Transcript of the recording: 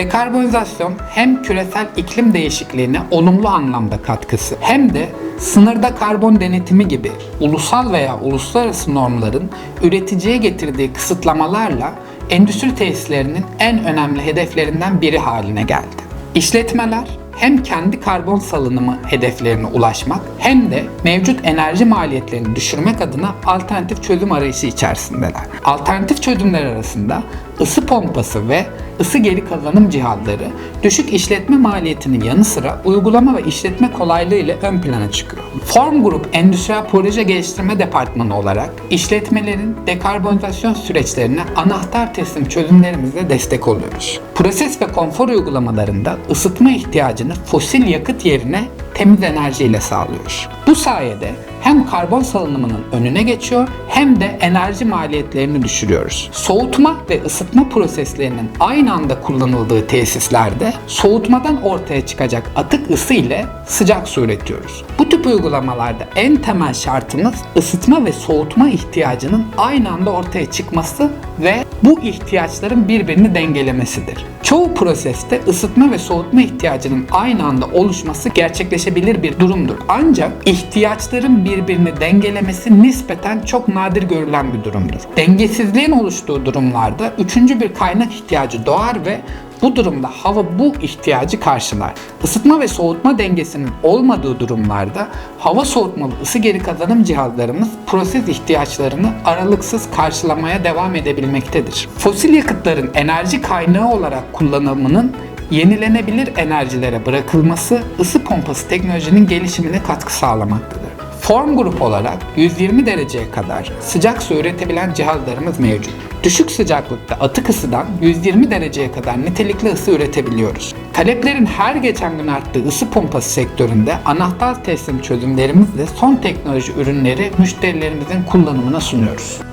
Dekarbonizasyon hem küresel iklim değişikliğine olumlu anlamda katkısı hem de sınırda karbon denetimi gibi ulusal veya uluslararası normların üreticiye getirdiği kısıtlamalarla endüstri tesislerinin en önemli hedeflerinden biri haline geldi. İşletmeler hem kendi karbon salınımı hedeflerine ulaşmak hem de mevcut enerji maliyetlerini düşürmek adına alternatif çözüm arayışı içerisindeler. Alternatif çözümler arasında ısı pompası ve ısı geri kazanım cihazları düşük işletme maliyetinin yanı sıra uygulama ve işletme kolaylığı ile ön plana çıkıyor. Form Group Endüstriyel Proje Geliştirme Departmanı olarak işletmelerin dekarbonizasyon süreçlerine anahtar teslim çözümlerimizle destek oluyoruz. Proses ve konfor uygulamalarında ısıtma ihtiyacını fosil yakıt yerine temiz enerji ile sağlıyoruz. Bu sayede hem karbon salınımının önüne geçiyor hem de enerji maliyetlerini düşürüyoruz. Soğutma ve ısıtma proseslerinin aynı anda kullanıldığı tesislerde soğutmadan ortaya çıkacak atık ısı ile sıcak su üretiyoruz. Bu tip uygulamalarda en temel şartımız ısıtma ve soğutma ihtiyacının aynı anda ortaya çıkması ve bu ihtiyaçların birbirini dengelemesidir. Çoğu proseste ısıtma ve soğutma ihtiyacının aynı anda oluşması gerçekleşebilir bir durumdur. Ancak ihtiyaçların birbirini dengelemesi nispeten çok nadir görülen bir durumdur. Dengesizliğin oluştuğu durumlarda üçüncü bir kaynak ihtiyacı doğar ve bu durumda hava bu ihtiyacı karşılar. Isıtma ve soğutma dengesinin olmadığı durumlarda hava soğutmalı ısı geri kazanım cihazlarımız proses ihtiyaçlarını aralıksız karşılamaya devam edebilmektedir. Fosil yakıtların enerji kaynağı olarak kullanımının yenilenebilir enerjilere bırakılması ısı pompası teknolojinin gelişimine katkı sağlamaktadır. Form grup olarak 120 dereceye kadar sıcak su üretebilen cihazlarımız mevcut. Düşük sıcaklıkta atık ısıdan 120 dereceye kadar nitelikli ısı üretebiliyoruz. Taleplerin her geçen gün arttığı ısı pompası sektöründe anahtar teslim çözümlerimizle son teknoloji ürünleri müşterilerimizin kullanımına sunuyoruz.